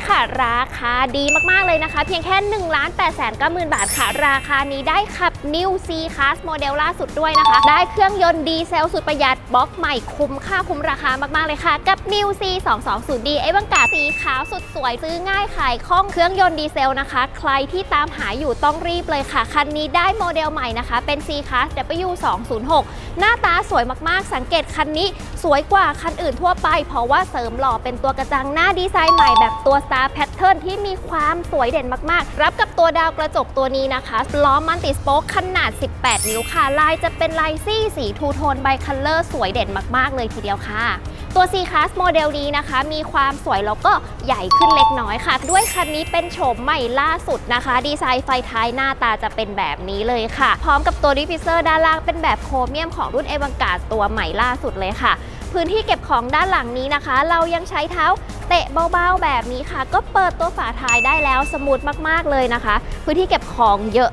้ค่ะ ราคาดีมากๆเลยนะคะ เพียงแค่1นึ่งล้านแปดแสนเก้าหมื่นบาทค่ะ ราคานี้ได้ขับ New C Class โมเดลล่าสุดด้วยนะคะ ได้เครื่องยนต์ดีเซลสุดประหยัดบล็อกใหม่คุ้มค่าคุ้มราคามากๆเลยค่ะ กับ New C 2 2 0 D เอวังกาสีขาวสุดสวยซื้อง่ายขายคล่องเครื่องยนต์ดีเซลนะคะ ใครที่ตามหาอยู่ต้องรีบเลยค่ะ คันนี้ได้โมเดลใหม่นะคะ เป็น C Class W 2 0 6หน้าตาสวยมากๆ สังเกตคันนี้สวยกว่าคันอื่นทั่วไป เพราะว่าเสริมหล่อเป็นตัวกระจังหน้าดีไซน์ใหม่แบบตัว Star Pattern ที่มีความสวยเด่นมากๆ รับกับตัวดาวกระจกตัวนี้นะคะล้อมันติสโป๊กขนาด 18 นิ้วค่ะ ลายจะเป็นลายซี่สีทูโทนไบคัลเลอร์สวยเด่นมากๆ เลยทีเดียวค่ะ ตัว C Class โมเดลนี้นะคะ มีความสวยแล้วก็ใหญ่ขึ้นเล็กน้อยค่ะ ด้วยคันนี้เป็นโฉมใหม่ล่าสุดนะคะ ดีไซน์ไฟท้ายหน้าตาจะเป็นแบบนี้เลยค่ะ พร้อมกับตัวดิฟฟิเซอร์ด้านล่างเป็นแบบโครเมียมของรุ่นเอวังกาตัวใหม่ล่าสุดเลยค่ะ พื้นที่เก็บของด้านหลังนี้นะคะ เรายังใช้เท้า เตะเบาๆแบบนี้ค่ะ ก็เปิดตัวฝาท้ายได้แล้วสมูทมากๆเลยนะคะ พื้นที่เก็บของเยอะ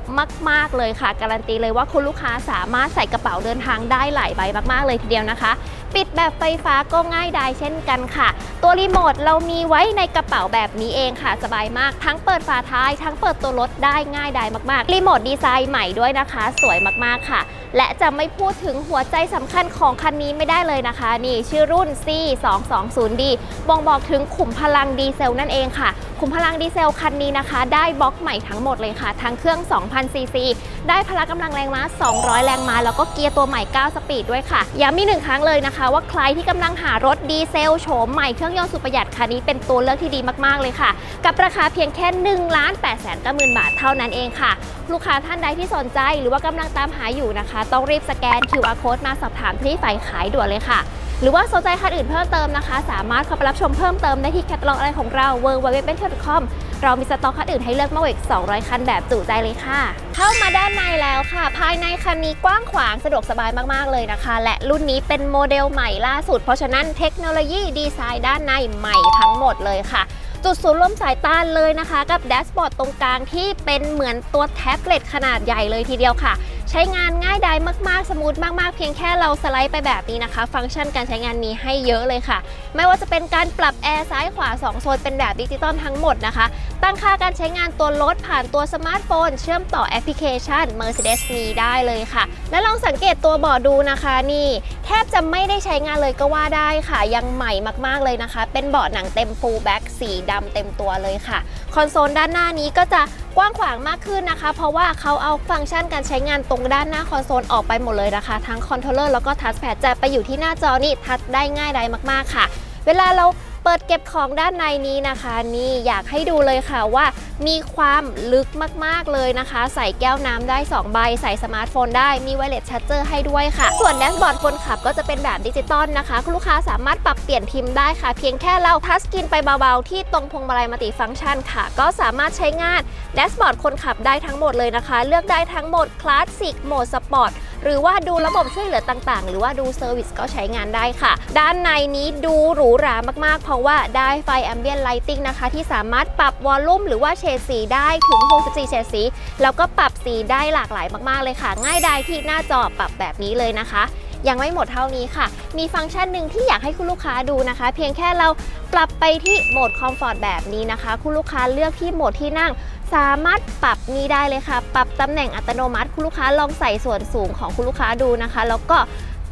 มาก ๆเลยค่ะ การันตีเลยว่าคุณลูกค้าสามารถใส่กระเป๋าเดินทางได้หลายใบมากๆเลยทีเดียวนะคะ ปิดแบบไฟฟ้าก็ง่ายดายเช่นกันค่ะ ตัวรีโมทเรามีไว้ในกระเป๋าแบบนี้เองค่ะ สบายมากทั้งเปิดฝาท้าย ทั้งเปิดตัวรถได้ง่ายดายมากๆรีโมทดีไซน์ใหม่ด้วยนะคะ สวยมากๆค่ะ และจะไม่พูดถึงหัวใจสำคัญของคันนี้ไม่ได้เลยนะคะ นี่ชื่อรุ่น C 2 2 0 D บ่งบอกถึงขุมพลังดีเซลนั่นเองค่ะ ขุมพลังดีเซลคันนี้นะคะ ได้บล็อกใหม่ทั้งหมดเลยค่ะ ทั้งเครื่อง 2,000 ซีซี ได้พละกำลังแรงม้า 200 แรงม้า แล้วก็เกียร์ตัวใหม่ 9 สปีดด้วยค่ะ ย้ำมีหนึ่งครั้งเลยนะคะ ว่าใครที่กำลังหารถดีเซลโฉมใหม่เครื่องยนต์สุดประหยัดคันนี้เป็นตัวเลือกที่ดีมากๆเลยค่ะ กับราคาเพียงแค่1ล้าน8 9 0 0 0 0บาทเท่านั้นเองค่ะ ลูกค้าท่านใดที่สนใจหรือว่ากำลังตามหาอยู่นะคะ ต้องรีบสแกน QR code มาสอบถามที่ฝ่ายขายด่วนเลยค่ะ หรือว่าสนใจคันอื่นเพิ่มเติมนะคะ สามารถเข้าไปรับชมเพิ่มเติมได้ที่แคตตาล็อกอะไรของเรา w w w b e n t c o m เรามีสต็อกคันอื่นให้เลือกมากกว่าอีก 200 คันแบบจุใจเลยค่ะ เข้ามาด้านในแล้วค่ะ ภายในคันนี้กว้างขวางสะดวกสบายมาก ๆ เลยนะคะ และรุ่นนี้เป็นโมเดลใหม่ล่าสุด เพราะฉะนั้นเทคโนโลยีดีไซน์ด้านในใหม่ทั้งหมดเลยค่ะจุดศูนย์รวมสายตาเลยนะคะ กับแดชบอร์ดตรงกลางที่เป็นเหมือนตัวแท็บเล็ตขนาดใหญ่เลยทีเดียวค่ะ ใช้งานง่ายดายมากๆ สมูทมากๆ เพียงแค่เราสไลด์ไปแบบนี้นะคะ ฟังก์ชันการใช้งานมีให้เยอะเลยค่ะ ไม่ว่าจะเป็นการปรับแอร์ซ้ายขวา 2 โซนเป็นแบบดิจิตอลทั้งหมดนะคะ ตั้งค่าการใช้งานตัวรถผ่านตัวสมาร์ทโฟน เชื่อมต่อแอปพลิเคชัน Mercedes Me ได้เลยค่ะ และลองสังเกตตัวเบาะดูนะคะนี่ แทบจะไม่ได้ใช้งานเลยก็ว่าได้ค่ะ ยังใหม่มากๆเลยนะคะ เป็นเบาะหนังเต็มฟูลแบ็กสีดำเต็มตัวเลยค่ะ คอนโซลด้านหน้านี้ก็จะกว้างขวางมากขึ้นนะคะ เพราะว่าเขาเอาฟังก์ชันการใช้งานตรงด้านหน้าคอนโซลออกไปหมดเลยนะคะ ทั้งคอนโทรลเลอร์แล้วก็ทัชแพดจะไปอยู่ที่หน้าจอนี่ทัชได้ง่ายได้มากๆค่ะ เวลาเราเปิดเก็บของด้านในนี้นะคะ นี่อยากให้ดูเลยค่ะว่ามีความลึกมากๆเลยนะคะ ใส่แก้วน้ำได้ 2 ใบ ใส่สมาร์ทโฟนได้มีไวเลสชาร์เจอร์ให้ด้วยค่ะ ส่วนแดชบอร์ดคนขับก็จะเป็นแบบดิจิตอลนะคะคุณลูกค้าสามารถปรับเปลี่ยนทิมพ์ได้ค่ะ เพียงแค่เราทัชสกรีนไปเบาๆ ที่ตรงพวงมาลัยมัลติฟังก์ชันค่ะ ก็สามารถใช้งานแดชบอร์ดคนขับได้ทั้งหมดเลยนะคะ เลือกได้ทั้งหมดคลาสสิกโหมดสปอร์ต หรือว่าดูระบบช่วยเหลือต่างๆ หรือว่าดูเซอร์วิสก็ใช้งานได้ค่ะ ด้านในนี้ดูหรูหรามากๆ เพราะว่าได้ไฟแอมเบียนไลติงนะคะ ที่สามารถปรับวอลลุ่มหรือว่าเฉดสีได้ถึง 64 เฉดสี แล้วก็ปรับสีได้หลากหลายมากๆเลยค่ะ ง่ายดายที่หน้าจอปรับแบบนี้เลยนะคะ ยังไม่หมดเท่านี้ค่ะ มีฟังก์ชันหนึ่งที่อยากให้คุณลูกค้าดูนะคะ เพียงแค่เราปรับไปที่โหมดคอมฟอร์ตแบบนี้นะคะ คุณลูกค้าเลือกที่โหมดที่นั่ง สามารถปรับนี้ได้เลยค่ะ ปรับตำแหน่งอัตโนมัติ คุณลูกค้าลองใส่ส่วนสูงของคุณลูกค้าดูนะคะ แล้วก็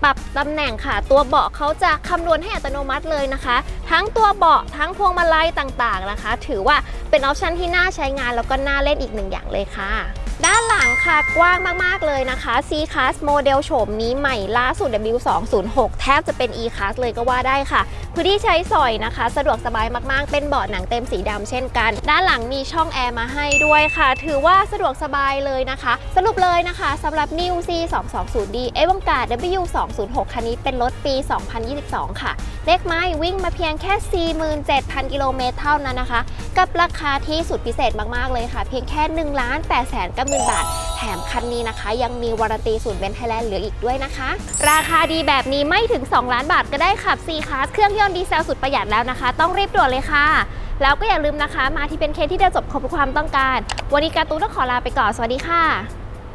ปรับตำแหน่งค่ะ ตัวเบาะเขาจะคำนวณให้อัตโนมัติเลยนะคะ ทั้งตัวเบาะทั้งพวงมาลัยต่างๆนะคะ ถือว่าเป็นออปชันที่น่าใช้งานแล้วก็น่าเล่นอีกหนึ่งอย่างเลยค่ะด้านหลังค่ะกว้างมาก ๆ เลยนะคะ C Class โมเดลโฉมนี้ใหม่ล่าสุด W206 แทบจะเป็น E Class เลยก็ว่าได้ค่ะ พื้นที่ใช้สอยนะคะ สะดวกสบายมาก ๆ เป็นเบาะหนังเต็มสีดำเช่นกัน ด้านหลังมีช่องแอร์มาให้ด้วยค่ะ ถือว่าสะดวกสบายเลยนะคะ สรุปเลยนะคะสำหรับ New C 2 2 0 D เอวังกาด W206 คันนี้เป็นรถปี 2022 ค่ะ เล็กไม้วิ่งมาเพียงแค่ 47,000 กิโลเมตรเท่านั้นนะคะ กับราคาที่สุดพิเศษมาก ๆ เลยค่ะ เพียงแค่1ล้าน8แสนกับ50,000 บาท แถมคันนี้นะคะ ยังมีวารันตีศูนย์เบนไทยแลนด์เหลืออีกด้วยนะคะ ราคาดีแบบนี้ไม่ถึง 2 ล้านบาทก็ได้ขับ 4 คลาสเครื่องยนต์ดีเซลสุดประหยัดแล้วนะคะ ต้องรีบด่วนเลยค่ะ แล้วก็อย่าลืมนะคะ มาที่เป็นเคสที่จะจบครบความต้องการ วันนี้การ์ตูนต้องขอลาไปก่อนสวัสดีค่ะ